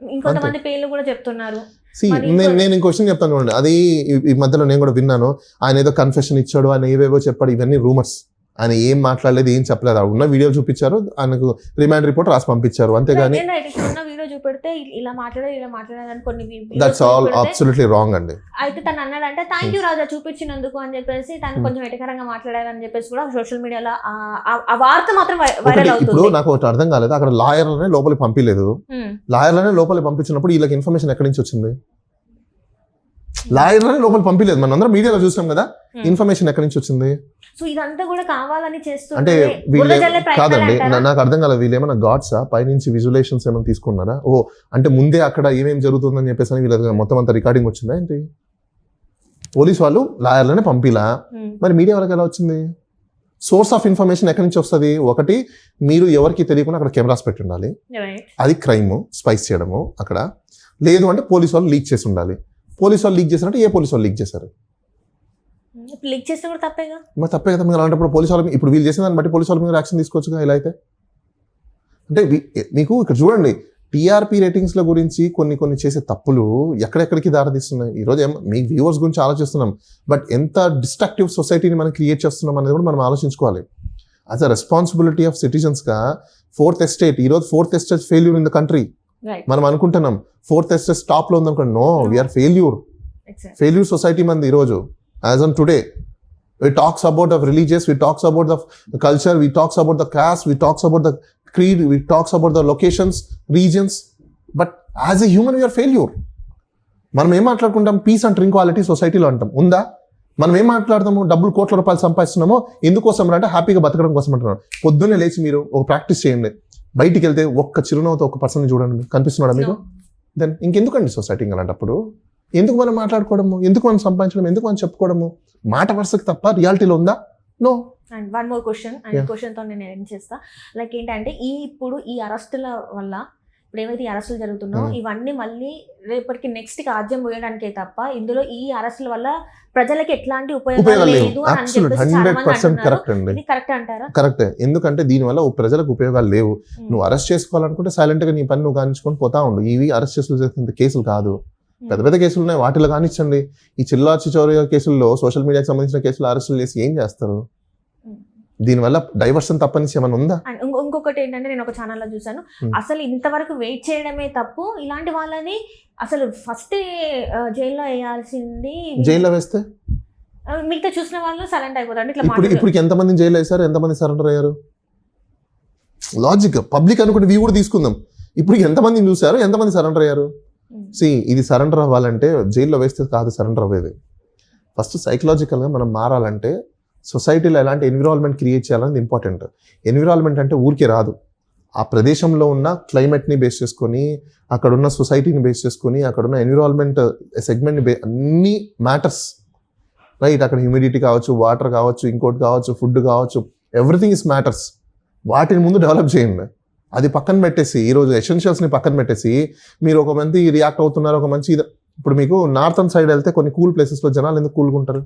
ఇంకొంతమంది పేర్లు కూడా చెప్తున్నారు. నేను ఇంకో- నేను ఇంకో క్వశ్చన్ చెప్తాను చూడండి. అది ఈ- మధ్యలో నేను కూడా విన్నాను. ఆయన ఏదో కన్ఫెషన్ ఇచ్చాడు ఆయన ఏవేవో చెప్పాడు ఇవన్నీ రూమర్స్ ఆయన ఏం మాట్లాడలేదు ఏం చెప్పలేదు. ఉన్న వీడియో చూపించారు ఆయనకు రిమాండ్ రిపోర్ట్ రాసి పంపించారు. అంతేగాని చూపెడితే ఇలా మాట్లాడారు ఇలా మాట్లాడారు కొన్ని దట్స్ ఆల్ అబ్సల్యూట్లీ రాంగ్ అండి. అయితే తను అన్నాడంటే థ్యాంక్ యూ రాజా చూపించినందుకు అని చెప్పేసి తను కొంచెం ఎటకరంగా మాట్లాడారని చెప్పేసి కూడా సోషల్ మీడియాలో ఆ వార్త మాత్రం వైరల్ ఇప్పుడు అవుతుంది. నాకు ఒకటి అర్థం కాలేదు. అక్కడ లాయర్లనే లోపలికి పంపించలేదు ఉమ్, లాయర్లనే లోపలికి పంపించినప్పుడు వీళ్ళకి ఇన్ఫర్మేషన్ ఎక్కడి నుంచి వచ్చింది? లాయర్లనే లోపలికి పంపించలేదు మనం అందరం మీడియాలో చూసాం కదా. ఇన్ఫర్మేషన్ ఎక్కడి నుంచి వచ్చింది? సో ఇదంతా కూడా కావాలని అంటే చేస్తుంటే వీళ్ళు కాదండి నాకు అర్థం కాలేదు. వీళ్ళు ఏమైనా గాడ్సా పైనుంచి విజువలేషన్స్ ఏమైనా తీసుకున్నారా? ఓ అంటే ముందే అక్కడ ఏమేమి జరుగుతుందని చెప్పేసి వీళ్ళ మొత్తం అంతా రికార్డింగ్ వచ్చిందా ఏంటి? పోలీస్ వాళ్ళు లాయర్లనే పంపిలా? మరి మీడియా వాళ్ళకి ఎలా వచ్చింది? సోర్స్ ఆఫ్ ఇన్ఫర్మేషన్ ఎక్కడి నుంచి వస్తుంది? ఒకటి మీరు ఎవరికి తెలియకుండా అక్కడ కెమెరాస్ పెట్టి ఉండాలి. అది క్రైమ్ స్పైస్ చేయడము అక్కడ. లేదు అంటే పోలీస్ వాళ్ళు లీక్ చేసి ఉండాలి. పోలీస్ వాళ్ళు లీక్ చేశారంటే ఏ పోలీస్ వాళ్ళు లీక్ చేశారు? లీక్ చేస్తే కూడా తప్పేగా? మరి తప్పే కదా మీరు అలాంటప్పుడు పోలీస్ వాళ్ళ ఇప్పుడు వీళ్ళు చేసిన దాన్ని బట్టి పోలీస్ వాళ్ళ మీద యాక్షన్ తీసుకోవచ్చుగా ఇలా అయితే? అంటే మీకు ఇక్కడ చూడండి టీఆర్పీ రేటింగ్స్ల గురించి కొన్ని కొన్ని చేసే తప్పులు ఎక్కడెక్కడికి దారితీస్తున్నాయి. ఈరోజు ఏం మీ వ్యూవర్స్ గురించి ఆలోచిస్తున్నాం. బట్ ఎంత డిస్ట్రక్టివ్ సొసైటీని మనం క్రియేట్ చేస్తున్నాం అనేది కూడా మనం ఆలోచించుకోవాలి. యాజ్ అ రెస్పాన్సిబిలిటీ ఆఫ్ సిటిజన్స్గా ఫోర్త్ ఎస్టేట్ ఈరోజు fourth estate failure in the country మనం అనుకుంటున్నాం ఫోర్త్ ఎస్టేట్ టాప్లో ఉందనుకోండి no we are failure failure society మంది ఈరోజు as on today we talks about the religious we talks about the culture we talks about the caste we talks about the creed we talks about the locations reasons but as a human we are failure మనం ఏం మాట్లాడుకుంటాం? Piece and ట్రింక్వాలిటీ సొసైటీలో అంటాం. ఉందా? మనం ఏం మాట్లాడతాము? డబ్బులు కోట్ల రూపాయలు సంపాదిస్తున్నామో ఎందుకోసం అంటే హ్యాపీగా బతకడం కోసం అంటున్నాం పొద్దున్నే లేచి మీరు ఒక ప్రాక్టీస్ చేయండి. బయటికి వెళ్తే ఒక్క చిరునవ్వుతో ఒక పర్సన్ చూడండి. కనిపిస్తున్నాడా మీకు? దెన్ ఇంకెందుకండి సొసైటీ అలాంటప్పుడు ఎందుకు మనం మాట్లాడుకోవడము? ఎందుకు మనం సంపాదించడం? ఎందుకు మనం చెప్పుకోవడము? మాట వరుసకి తప్ప రియాలిటీలో ఉందా? No and one more question and Yeah. క్వశ్చన్తో నేను ఏం చేస్తా. లైక్ ఏంటంటే ఈ ఇప్పుడు ఈ అరెస్టుల వల్ల ఇప్పుడు ఏవైతే అరెస్టులు జరుగుతున్నాయో. ఇవన్నీ మళ్ళీ రేపటికి నెక్స్ట్ రాజ్యం పోయడానికే తప్ప ఇందులో ఈ అరెస్టుల వల్ల ప్రజలకి ఎట్లాంటి ఉపయోగం ఉపయోగాలు లేవు. లేదు అని చెప్పేసి కరెక్ట్ అండి. ఇది కరెక్ట్ అంటారా? కరెక్టే ఎందుకంటే దీనివల్ల ప్రజలకు ఉపయోగాలు లేవు. నువ్వు అరెస్ట్ చేసుకోవాలనుకుంటే సైలెంట్గా నీ పని నువ్వు కానించుకొని పోతా ఉండు. ఇవి అరెస్ట్ చేసిన చేసిన కేసులు కాదు. పెద్ద పెద్ద కేసులు ఉన్నాయి. వాటిలో కానిచ్చండి ఈ చిల్లా చిచోరియా కేసుల్లో సోషల్ మీడియాకి సంబంధించిన కేసులు అరెస్టులు చేసి ఏం చేస్తారు. దీనివల్ల డైవర్షన్ తప్పనిసి ఏమైనా ఉందా? ఇంకొకటి ఏంటంటే నేను ఒక ఛానల్లో చూసాను Hmm. అసలు ఇంతవరకు వెయిట్ చేయడమే తప్పు. ఇలాంటి వాళ్ళని అసలు ఫస్ట్ జైల్లో వేయాల్సింది జైల్లో వేస్తే? మిగతా చూసిన వాళ్ళు సైలెంట్ అయిపోతారు. ఇట్లా ఇప్పుడు ఇప్పుడు ఎంతమంది జైలు వేశారు? ఎంతమంది సరెండర్ అయ్యారు? లాజిక్ పబ్లిక్ అనుకుంటే వీ కూడా తీసుకుందాం. ఇప్పుడు ఎంతమందిని చూశారు? ఎంతమంది సరెండర్ అయ్యారు. సి ఇది సరెండర్ అవ్వాలంటే జైల్లో వేస్తే కాదు సరెండర్ అవ్వేది. ఫస్ట్ సైకలాజికల్గా మనం మారాలంటే సొసైటీలో ఎలాంటి ఎన్విరాన్మెంట్ క్రియేట్ చేయాలనేది ఇంపార్టెంట్. ఎన్విరాన్మెంట్ అంటే ఊరికే రాదు. ఆ ప్రదేశంలో ఉన్న క్లైమేట్ని బేస్ చేసుకొని అక్కడున్న సొసైటీని బేస్ చేసుకొని అక్కడున్న ఎన్విరాన్మెంట్ సెగ్మెంట్ని బే అన్ని మ్యాటర్స్. రైట్ అక్కడ హ్యూమిడిటీ కావచ్చు వాటర్ కావచ్చు ఇంకోటి కావచ్చు ఫుడ్ కావచ్చు ఎవ్రీథింగ్ ఇస్ మ్యాటర్స్. వాటిని ముందు డెవలప్ చేయండి. అది పక్కన పెట్టేసి ఈరోజు ఎసెన్షియల్స్ని పక్కన పెట్టేసి మీరు ఒక మంది రియాక్ట్ అవుతున్నారు ఒక మంచి ఇది- ఇప్పుడు మీకు నార్థన్ సైడ్ వెళ్తే కొన్ని కూల్ ప్లేసెస్లో జనాలు ఎందుకు కూల్గుంటారు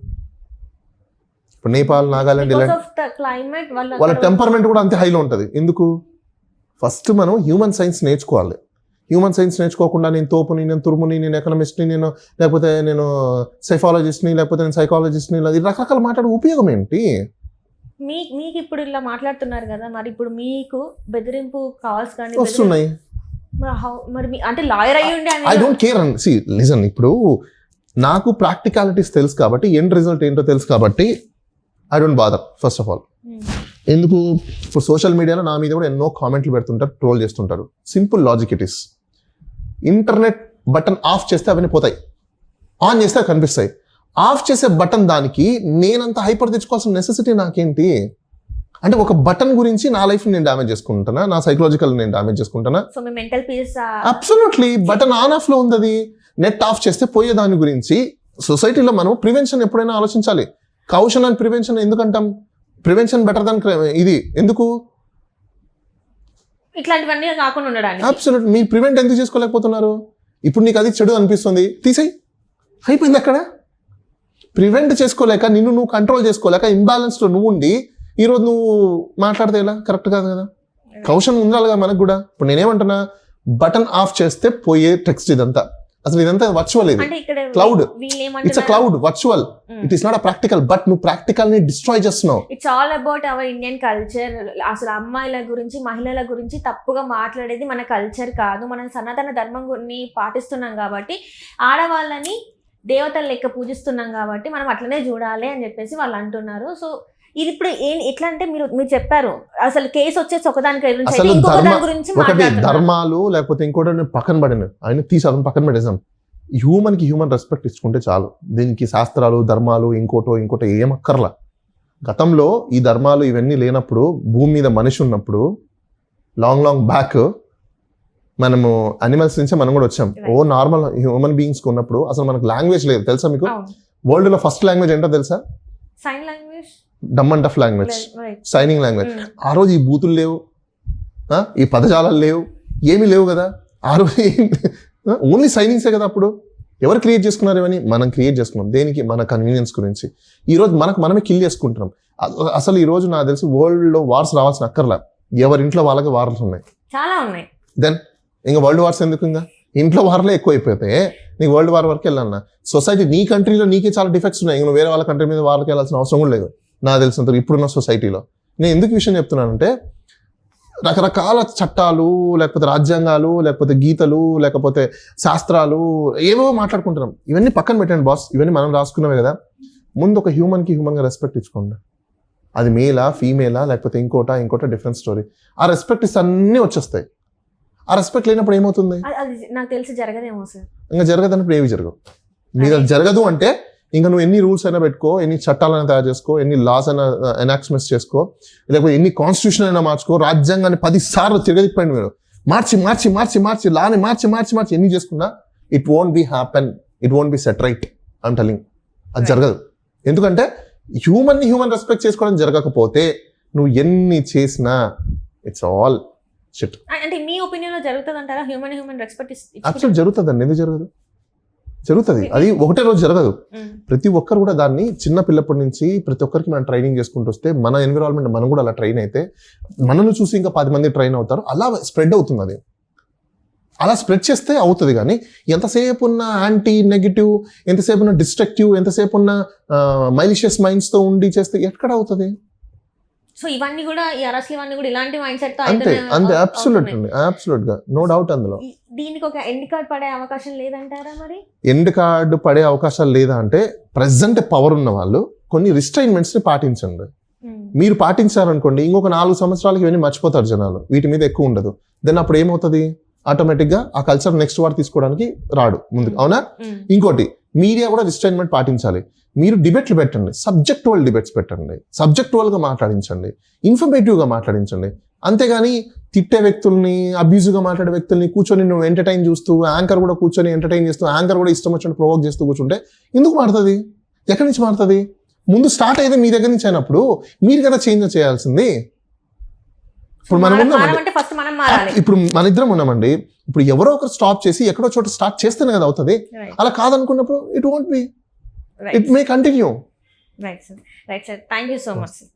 ఇప్పుడు నేపాల్ నాగాలాండ్ ఇలాంటి క్లైమేట్ వాళ్ళ టెంపర్మెంట్ కూడా అంతే హైలో ఉంటుంది. ఎందుకు? ఫస్ట్ మనం హ్యూమన్ సైన్స్ నేర్చుకోవాలి. హ్యూమన్ సైన్స్ నేర్చుకోకుండా నేను తోపుని నేను తురుముని నేను ఎకనమిస్ట్ని నేను లేకపోతే నేను సైఫాలజిస్ట్ని లేకపోతే నేను సైకాలజిస్ట్ని ఇలా రకరకాల మాట్లాడే ఉపయోగం ఏంటి? మీ మీకు ఇప్పుడు ఇలా మాట్లాడుతున్నారు కదా మరి ఇప్పుడు మీకు బెదిరింపు కాల్స్ కానీ వస్తున్నాయి. మరి అంటే లాయర్ అయ్యి I don't care and. See listen ఇప్పుడు నాకు ప్రాక్టికాలిటీస్ తెలుసు కాబట్టి ఎండ్ రిజల్ట్ ఏంటో తెలుసు కాబట్టి I don't bother first of all ఎందుకు? ఇప్పుడు సోషల్ మీడియాలో నా మీద కూడా ఎన్నో కామెంట్లు పెడుతుంటారు ట్రోల్ చేస్తుంటారు. Simple logic it is internet button off చేస్తే అవన్నీ పోతాయి. ఆన్ చేస్తే అవి కనిపిస్తాయి. ఆఫ్ చేసే బటన్ దానికి నేనంత హైపర్ తెచ్చుకోవాల్సిన నెసెసిటీ నాకేంటి? అంటే ఒక బటన్ గురించి నా లైఫ్ నేను డ్యామేజ్ చేసుకుంటానా నా సైకలాజికల్ నేను డ్యామేజ్ చేసుకుంటానా so me mental peace absolutely button on ఆఫ్లో ఉంది నెట్ ఆఫ్ చేస్తే పోయే దాని గురించి సొసైటీలో మనం ప్రివెన్షన్ ఎప్పుడైనా ఆలోచించాలి. కౌషన్ అండ్ ప్రివెన్షన్ ఎందుకంటాం? ప్రివెన్షన్ బెటర్ దాన్ ఇది ఎందుకు? ఇట్లాంటివన్నీ కాకుండా ఉండడానికి. అబ్సల్యూట్ మీరు ప్రివెంట్ ఎందుకు చేసుకోలేకపోతున్నారు? ఇప్పుడు నీకు అది చెడు అనిపిస్తుంది. తీసేయి. అయిపోయింది అక్కడ? ప్రివెంట్ చేసుకోలేక నిన్ను నువ్వు కంట్రోల్ చేసుకోలేక ఇంబ్యాలెన్స్లో నువ్వు ఉండి ఈరోజు నువ్వు మాట్లాడితే ఎలా? కరెక్ట్ కాదు కదా? కౌషన్ ఉండాలి కదా మనకు కూడా. ఇప్పుడు నేనేమంటున్నా? బటన్ ఆఫ్ చేస్తే పోయే టెక్స్ట్ ఇదంతా. అసలు ఇదంతా వర్చువల్ ఇది. వీళ్ళు it's a cloud virtual. It is not a practical but నువ్వు ప్రాక్టికల్ని డిస్ట్రాయ్ చేస్తున్నావు. It's all about our Indian culture అసలు అమ్మాయిల గురించి మహిళల గురించి తప్పుగా మాట్లాడేది మన కల్చర్ కాదు. మనం సనాతన ధర్మం గురిని పాటిస్తున్నాం కాబట్టి ఆడవాళ్ళని దేవతల లెక్క పూజిస్తున్నాం కాబట్టి మనం అట్లనే చూడాలి అని చెప్పేసి వాళ్ళు అంటున్నారు. సో ఇది ఇప్పుడు ఏం ఎట్లా అంటే మీరు మీరు చెప్పారు అసలు కేసు వచ్చేసి ఒకదానికి అసలు గురించి ఒకటి. ధర్మాలు లేకపోతే ఇంకోటి పక్కన పడిన. ఆయన తీసి అతను పక్కన పడేసాం హ్యూమన్కి హ్యూమన్ రెస్పెక్ట్ ఇచ్చుకుంటే చాలు. దీనికి శాస్త్రాలు ధర్మాలు ఇంకోటో ఇంకోటో ఏం అక్కర్లా. గతంలో ఈ ధర్మాలు ఇవన్నీ లేనప్పుడు భూమి మీద మనిషి ఉన్నప్పుడు లాంగ్ లాంగ్ బ్యాక్ మనము అనిమల్స్ నుంచే మనం కూడా వచ్చాం. ఓ నార్మల్ హ్యూమన్ బీయింగ్స్ ఉన్నప్పుడు అసలు మనకు లాంగ్వేజ్ లేదు. తెలుసా మీకు? అవును. వరల్డ్లో ఫస్ట్ లాంగ్వేజ్ ఏంటో తెలుసా? Sign language dumb and deaf language signing language ఆ రోజు ఈ బూతులు లేవు. ఈ పదజాలాలు లేవు. ఏమీ లేవు కదా? ఆ రోజు ఓన్లీ సైనింగ్సే కదా అప్పుడు? ఎవరు క్రియేట్ చేసుకున్నారు ఇవన్నీ? మనం క్రియేట్ చేసుకున్నాం. దేనికి? మన కన్వీనియన్స్ గురించి. ఈ రోజు మనకు మనమే కిల్ చేసుకుంటున్నాం. అసలు ఈ రోజు నాకు తెలిసి వరల్డ్లో వార్స్ రావాల్సిన అక్కర్లా. ఎవరి ఇంట్లో వాళ్ళకి వార్స్ ఉన్నాయి. చాలా ఉన్నాయి. దెన్ ఇంకా వరల్డ్ వార్స్ ఎందుకు ఇంకా? ఇంట్లో వార్లే ఎక్కువ అయిపోతే నీకు వరల్డ్ వార్ వరకు వెళ్ళాలన్నా. సొసైటీ నీ కంట్రీలో నీకే చాలా డిఫెక్ట్స్ ఉన్నాయి. ఇంక నువ్వు వేరే వాళ్ళ కంట్రీ మీద వార్కి వెళ్ళాల్సిన అవసరం కూడా లేదు. నాకు తెలిసినంత ఇప్పుడున్న సొసైటీలో. నేను ఎందుకు విషయం చెప్తున్నానంటే రకరకాల చట్టాలు లేకపోతే రాజ్యాంగాలు లేకపోతే గీతలు లేకపోతే శాస్త్రాలు ఏవో మాట్లాడుకుంటున్నాం. ఇవన్నీ పక్కన పెట్టండి బాస్. ఇవన్నీ మనం రాసుకున్నవే కదా. ముందు ఒక హ్యూమన్కి హ్యూమన్గా రెస్పెక్ట్ ఇచ్చుకోండి. అది మేలా ఫీమేలా లేకపోతే ఇంకోటా ఇంకోటా డిఫరెంట్ స్టోరీ ఆ రెస్పెక్ట్ ఇస్తే అన్నీ వచ్చేస్తాయి. ఆ రెస్పెక్ట్ లేనప్పుడు ఏమవుతుంది? నాకు తెలిసి జరగదేమో సార్. ఇంకా జరగదన్నప్పుడు ఏమి జరగవు. మీద జరగదు అంటే ఇంకా నువ్వు ఎన్ని రూల్స్ అయినా పెట్టుకో ఎన్ని చట్టాలైనా తయారు చేసుకో ఎన్ని లాస్ అయినా ఎనాక్ట్మెంట్స్ చేసుకో లేకపోతే ఎన్ని కాన్స్టిట్యూషన్ అయినా మార్చుకో రాజ్యాంగాన్ని పది సార్లు తిరగదిప్పండి మీరు. మార్చి మార్చి మార్చి మార్చి లాని మార్చి మార్చి మార్చి ఎన్ని చేసుకున్నా it won't be happen it won't be set right I'm telling అది. జరగదు. ఎందుకంటే హ్యూమన్ని హ్యూమన్ రెస్పెక్ట్ చేసుకోవడం జరగకపోతే నువ్వు ఎన్ని చేసినా ఇట్స్ ఆల్ షిట్ అంటే మీ ఒపీనియన్లో జరుగుతుంది అంటారా హ్యూమన్ హ్యూమన్ రెస్పెక్ట్ అబ్సల్యూట్ జరుగుతుందండి. ఎందుకు జరగదు? జరుగుతుంది. అది ఒకటే రోజు జరగదు. ప్రతి ఒక్కరు కూడా దాన్ని చిన్న పిల్లప్పటి నుంచి ప్రతి ఒక్కరికి మనం ట్రైనింగ్ చేసుకుంటూ వస్తే మన ఎన్విరాన్మెంట్ మనం కూడా అలా ట్రైన్ అయితే మనల్ని చూసి ఇంకా పది మంది ట్రైన్ అవుతారు. అలా స్ప్రెడ్ అవుతుంది అది. అలా స్ప్రెడ్ చేస్తే అవుతుంది కానీ ఎంతసేపు ఉన్న యాంటీ నెగిటివ్ ఎంతసేపు ఉన్న డిస్ట్రక్టివ్ ఎంతసేపు ఉన్న మైలిషియస్ మైండ్స్తో ఉండి చేస్తే ఎక్కడ అవుతుంది? సో ఇవన్నీ కూడా ఈ అరెస్ట్ ఇవన్నీ కూడా ఇలాంటి మైండ్ సెట్తో అంతే అంతే అబ్సల్యూట్. అండి అబ్సల్యూట్గా. నో డౌట్ అందులో. దీనికి ఒక ఎండ్ కార్డ్ పడే అవకాశం లేదంటారా మరి? ఎండ్ కార్డు పడే అవకాశాలు లేదా అంటే ప్రజెంట్ పవర్ ఉన్న వాళ్ళు కొన్ని రిస్ట్రైన్మెంట్స్ని పాటించండి. మీరు పాటించారనుకోండి ఇంకొక నాలుగు సంవత్సరాలకి ఇవన్నీ మర్చిపోతారు జనాలు. వీటి మీద ఎక్కువ ఉండదు. దెన్ అప్పుడు ఏమవుతుంది? ఆటోమేటిక్గా ఆ కల్చర్ నెక్స్ట్ వార్ తీసుకోవడానికి రాడు. ముందుకు అవునా? ఇంకోటి మీడియా కూడా రిస్ట్రైన్మెంట్ పాటించాలి. మీరు డిబేట్లు పెట్టండి. సబ్జెక్టువల్ డిబేట్స్ పెట్టండి. సబ్జెక్టువల్గా మాట్లాడించండి. ఇన్ఫర్మేటివ్గా మాట్లాడించండి. అంతేగాని తిట్టే వ్యక్తుల్ని అబ్యూజ్గా మాట్లాడే వ్యక్తుల్ని కూర్చొని నువ్వు ఎంటర్టైన్ చూస్తూ యాంకర్ కూడా కూర్చొని ఎంటర్టైన్ చేస్తూ యాంకర్ కూడా ఇష్టం వచ్చినట్టు ప్రొవోక్ చేస్తూ కూర్చుంటే ఎందుకు మారుతుంది? ఎక్కడి నుంచి మారుతుంది? ముందు స్టార్ట్ అయితే మీ దగ్గర నుంచి అయినప్పుడు మీరు కదా చేంజ్ చేయాల్సింది. ఇప్పుడు మనం ఉన్నామండి. అంటే ఫస్ట్ మనం మారాలి. ఇప్పుడు మన ఇద్దరం ఉన్నామండి. ఇప్పుడు ఎవరో ఒకరు స్టాప్ చేసి ఎక్కడో చోట స్టార్ట్ చేస్తేనే కదా అవుతుంది. అలా కాదనుకున్నప్పుడు it won't be it may continue right sir right sir thank you so much sir